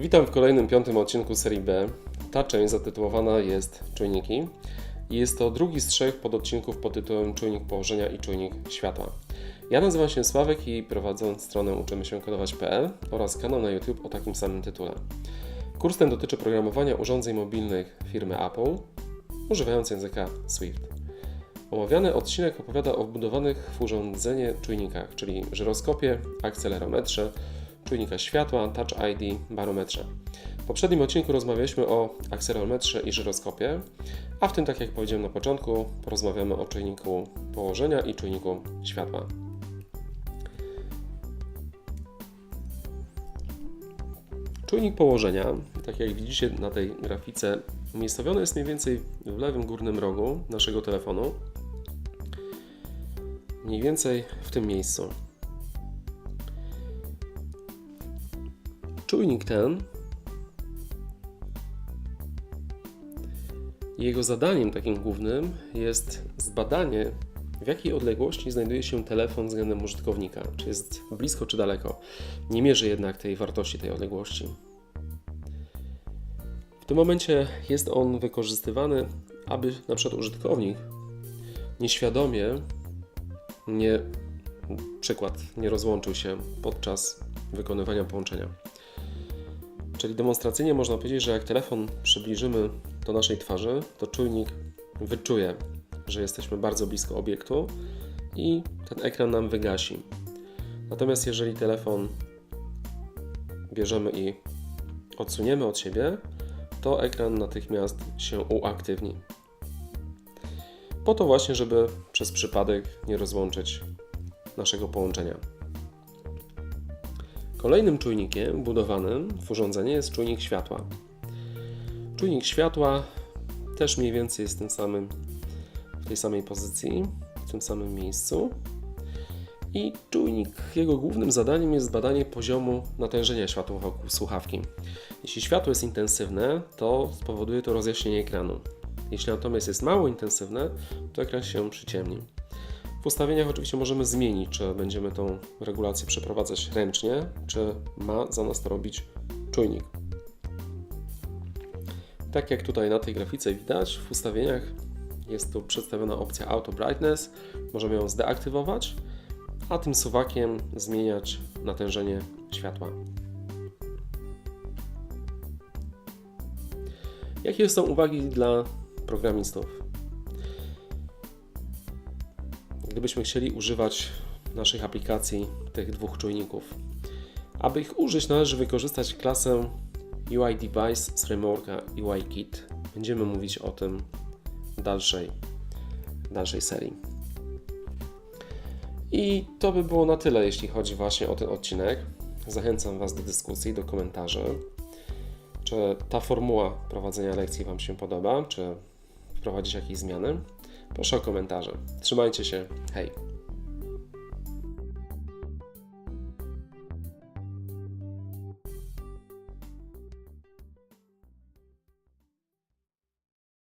Witam w kolejnym piątym odcinku serii B. Ta część zatytułowana jest Czujniki. Jest to drugi z trzech pododcinków pod tytułem Czujnik położenia i czujnik światła. Ja nazywam się Sławek i prowadzę stronę uczymy się kodować.pl oraz kanał na YouTube o takim samym tytule. Kurs ten dotyczy programowania urządzeń mobilnych firmy Apple używając języka Swift. Omawiany odcinek opowiada o wbudowanych w urządzenie czujnikach, czyli żyroskopie, akcelerometrze, czujnika światła, Touch ID, barometrze. W poprzednim odcinku rozmawialiśmy o akcelerometrze i żyroskopie, a w tym, tak jak powiedziałem na początku, porozmawiamy o czujniku położenia i czujniku światła. Czujnik położenia, tak jak widzicie na tej grafice, umiejscowiony jest mniej więcej w lewym górnym rogu naszego telefonu. Mniej więcej w tym miejscu. Czujnik ten, jego zadaniem takim głównym jest zbadanie, w jakiej odległości znajduje się telefon względem użytkownika, czy jest blisko, czy daleko. Nie mierzy jednak tej wartości, tej odległości. W tym momencie jest on wykorzystywany, aby na przykład użytkownik nieświadomie nie, przykład, nie rozłączył się podczas wykonywania połączenia. Czyli demonstracyjnie można powiedzieć, że jak telefon przybliżymy do naszej twarzy, to czujnik wyczuje, że jesteśmy bardzo blisko obiektu i ten ekran nam wygasi. Natomiast jeżeli telefon bierzemy i odsuniemy od siebie, to ekran natychmiast się uaktywni. Po to właśnie, żeby przez przypadek nie rozłączyć naszego połączenia. Kolejnym czujnikiem budowanym w urządzenie jest czujnik światła. Czujnik światła też mniej więcej jest tym samym, w tej samej pozycji, w tym samym miejscu. I czujnik, jego głównym zadaniem jest badanie poziomu natężenia światła wokół słuchawki. Jeśli światło jest intensywne, to spowoduje to rozjaśnienie ekranu. Jeśli natomiast jest mało intensywne, to ekran się przyciemni. W ustawieniach oczywiście możemy zmienić, czy będziemy tą regulację przeprowadzać ręcznie, czy ma za nas to robić czujnik. Tak jak tutaj na tej grafice widać, w ustawieniach jest tu przedstawiona opcja Auto Brightness. Możemy ją zdeaktywować, a tym suwakiem zmieniać natężenie światła. Jakie są uwagi dla programistów? Gdybyśmy chcieli używać naszych aplikacji tych dwóch czujników. Aby ich użyć, należy wykorzystać klasę UI Device z frameworka UI Kit. Będziemy mówić o tym w dalszej, w dalszej serii. I to by było na tyle, jeśli chodzi właśnie o ten odcinek. Zachęcam Was do dyskusji, do komentarzy. Czy ta formuła prowadzenia lekcji Wam się podoba? Czy wprowadzić jakieś zmiany? Proszę o komentarze. Trzymajcie się. Hej!